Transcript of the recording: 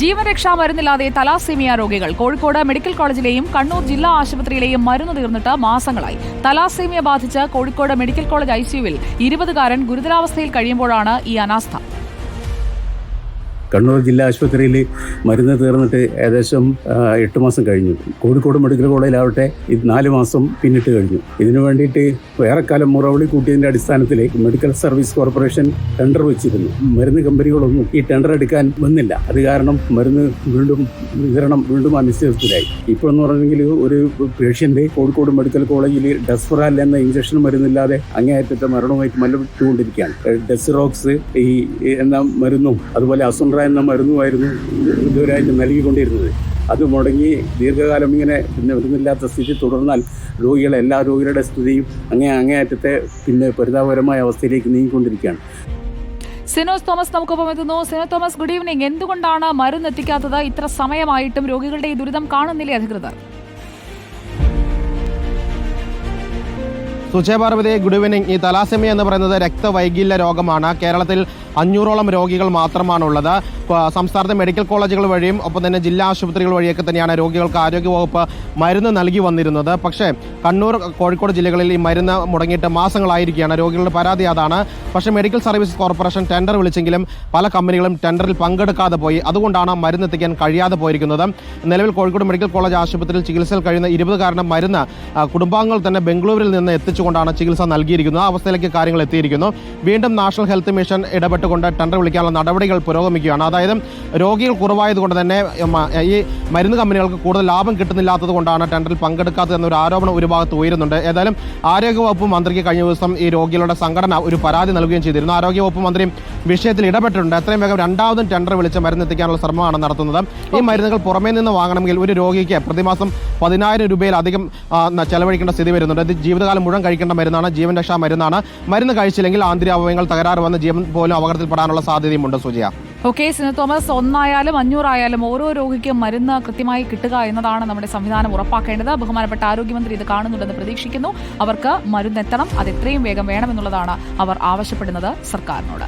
ജീവരക്ഷാ മരുന്നില്ലാതെ thalassaemia രോഗികൾ Kozhikode medical കോളേജിലെയും Kannur ജില്ലാ ആശുപത്രിയിലെയും മരുന്ന് തീർന്നിട്ട് മാസങ്ങളായി. തലാസീമിയ ബാധിച്ച് കോഴിക്കോട് മെഡിക്കൽ കോളേജ് ഐസിയുവിൽ ഇരുപതുകാരൻ ഗുരുതരാവസ്ഥയിൽ കഴിയുമ്പോഴാണ് ഈ അനാസ്ഥ. കണ്ണൂർ ജില്ലാ ആശുപത്രിയിൽ മരുന്ന് തീർന്നിട്ട് ഏകദേശം എട്ട് മാസം കഴിഞ്ഞു. കോഴിക്കോട് മെഡിക്കൽ കോളേജിലാവട്ടെ ഇത് നാല് മാസം പിന്നിട്ട് കഴിഞ്ഞു. ഇതിനു വേണ്ടിയിട്ട് വേറെ കാലം മുറവിളി കൂട്ടിയതിന്റെ അടിസ്ഥാനത്തിൽ മെഡിക്കൽ സർവീസ് കോർപ്പറേഷൻ ടെൻഡർ വെച്ചിരുന്നു. മരുന്ന് കമ്പനികളൊന്നും ഈ ടെൻഡർ എടുക്കാൻ വന്നില്ല. അത് കാരണം മരുന്ന് വീണ്ടും വിതരണം വീണ്ടും അനിശ്ചിതത്തിലായി. ഇപ്പോൾ എന്ന് പറഞ്ഞെങ്കിൽ ഒരു പേഷ്യന്റ് കോഴിക്കോട് മെഡിക്കൽ കോളേജിൽ ഡെസ്ഫറാൽ എന്ന ഇഞ്ചക്ഷൻ മരുന്നില്ലാതെ അങ്ങേയറ്റത്തെ മരണവുമായിട്ട് മല്ലപ്പെട്ടുകൊണ്ടിരിക്കുകയാണ്. ഡെസിറോക്സ് ഈ എന്ന മരുന്നും അതുപോലെ അസുൻഡ്ര എന്ന മരുന്നുമായിരുന്നു ഇതുവരായിട്ട് നൽകിക്കൊണ്ടിരുന്നത്. അത് മുടങ്ങി ദീർഘകാലം ഇങ്ങനെ പിന്നെ മരുന്നില്ലാത്ത സ്ഥിതി തുടർന്നാൽ രോഗികളെ എല്ലാ രോഗികളുടെ സ്ഥിതിയും അങ്ങേ അങ്ങേയറ്റത്തെ പിന്നെ പരിതാപകരമായ അവസ്ഥയിലേക്ക് നീങ്ങിക്കൊണ്ടിരിക്കുകയാണ്. സിനോസ് തോമസ് നമുക്കൊപ്പം എത്തുന്നു. സിനോ തോമസ് ഗുഡ് ഈവനിങ് എന്തുകൊണ്ടാണ് മരുന്ന് എത്തിക്കാത്തത്? ഇത്ര സമയമായിട്ടും രോഗികളുടെ ഈ ദുരിതം കാണുന്നില്ലേ അധികൃതർ? സുജയപാർവതി ഗുഡ് ഈവനിങ് ഈ തലാസെമി എന്ന് പറയുന്നത് രക്തവൈകല്യ രോഗമാണ്. കേരളത്തിൽ അഞ്ഞൂറോളം രോഗികൾ മാത്രമാണുള്ളത്. സംസ്ഥാനത്തെ മെഡിക്കൽ കോളേജുകൾ വഴിയും ഒപ്പം തന്നെ ജില്ലാ ആശുപത്രികൾ വഴിയൊക്കെ തന്നെയാണ് രോഗികൾക്ക് ആരോഗ്യവകുപ്പ് മരുന്ന് നൽകി വന്നിരുന്നത്. പക്ഷേ കണ്ണൂർ കോഴിക്കോട് ജില്ലകളിൽ ഈ മരുന്ന് മുടങ്ങിയിട്ട് മാസങ്ങളായിരിക്കുകയാണ്. രോഗികളുടെ പരാതി അതാണ്. പക്ഷേ മെഡിക്കൽ സർവീസ് കോർപ്പറേഷൻ ടെൻഡർ വിളിച്ചെങ്കിലും പല കമ്പനികളും ടെൻഡറിൽ പങ്കെടുക്കാതെ പോയി. അതുകൊണ്ടാണ് മരുന്ന് എത്തിക്കാൻ കഴിയാതെ പോയിരിക്കുന്നത്. നിലവിൽ കോഴിക്കോട് മെഡിക്കൽ കോളേജ് ആശുപത്രിയിൽ ചികിത്സയിൽ കഴിയുന്ന ഇരുപതുകാരന്റെ മരുന്ന് കുടുംബാംഗങ്ങൾ തന്നെ ബംഗളൂരിൽ നിന്ന് എത്തിച്ചുകൊണ്ടാണ് ചികിത്സ നൽകിയിരിക്കുന്നത്. ആ അവസ്ഥയിലേക്ക് കാര്യങ്ങൾ എത്തിയിരിക്കുന്നു. വീണ്ടും നാഷണൽ ഹെൽത്ത് മിഷൻ ഇടപെട്ടുകൊണ്ട് ടെൻഡർ വിളിക്കാനുള്ള നടപടികൾ പുരോഗമിക്കുകയാണ്. അതായത് രോഗികൾ കുറവായതുകൊണ്ട് തന്നെ ഈ മരുന്ന് കമ്പനികൾക്ക് കൂടുതൽ ലാഭം കിട്ടുന്നില്ലാത്തത് കൊണ്ടാണ് ടെൻഡറിൽ പങ്കെടുക്കാത്തത് എന്നൊരു ആരോപണം ഒരു ഭാഗത്ത് ഉയരുന്നുണ്ട്. ഏതായാലും ആരോഗ്യവകുപ്പ് മന്ത്രിക്ക് കഴിഞ്ഞ ദിവസം ഈ രോഗികളുടെ സംഘടന ഒരു പരാതി നൽകുകയും ചെയ്തിരുന്നു. ആരോഗ്യവകുപ്പ് മന്ത്രി വിഷയത്തിൽ ഇടപെട്ടിട്ടുണ്ട്. എത്രയും വേഗം രണ്ടാമതും ടെൻഡർ വിളിച്ച് മരുന്ന് എത്തിക്കാനുള്ള ശ്രമമാണ് നടത്തുന്നത്. ഈ മരുന്നുകൾ പുറമേ നിന്ന് വാങ്ങണമെങ്കിൽ ഒരു രോഗിക്ക് പ്രതിമാസം പതിനായിരം രൂപയിലധികം അധികം ചെലവഴിക്കേണ്ട സ്ഥിതി വരുന്നുണ്ട്. ഇത് ജീവിതകാലം മുഴുവൻ കഴിക്കേണ്ട മരുന്നാണ് ജീവൻ രക്ഷാ മരുന്നാണ്. മരുന്ന് കഴിച്ചില്ലെങ്കിൽ ആന്തരികാവയവങ്ങൾ തകരാറ് വന്ന് ജീവൻ പോലും അപകടത്തിൽപ്പെടാനുള്ള സാധ്യതയുമുണ്ട് സുജിയ. ഓക്കെ സിനോ തോമസ് ഒന്നായാലും അഞ്ഞൂറായാലും ഓരോ രോഗിക്കും മരുന്ന് കൃത്യമായി കിട്ടുക എന്നതാണ് നമ്മുടെ സംവിധാനം ഉറപ്പാക്കേണ്ടത്. ബഹുമാനപ്പെട്ട ആരോഗ്യമന്ത്രി ഇത് കാണുന്നുണ്ടെന്ന് പ്രതീക്ഷിക്കുന്നു. അവർക്ക് മരുന്നെത്തണം അത് എത്രയും വേഗം വേണമെന്നുള്ളതാണ് അവർ ആവശ്യപ്പെടുന്നത് സർക്കാരിനോട്.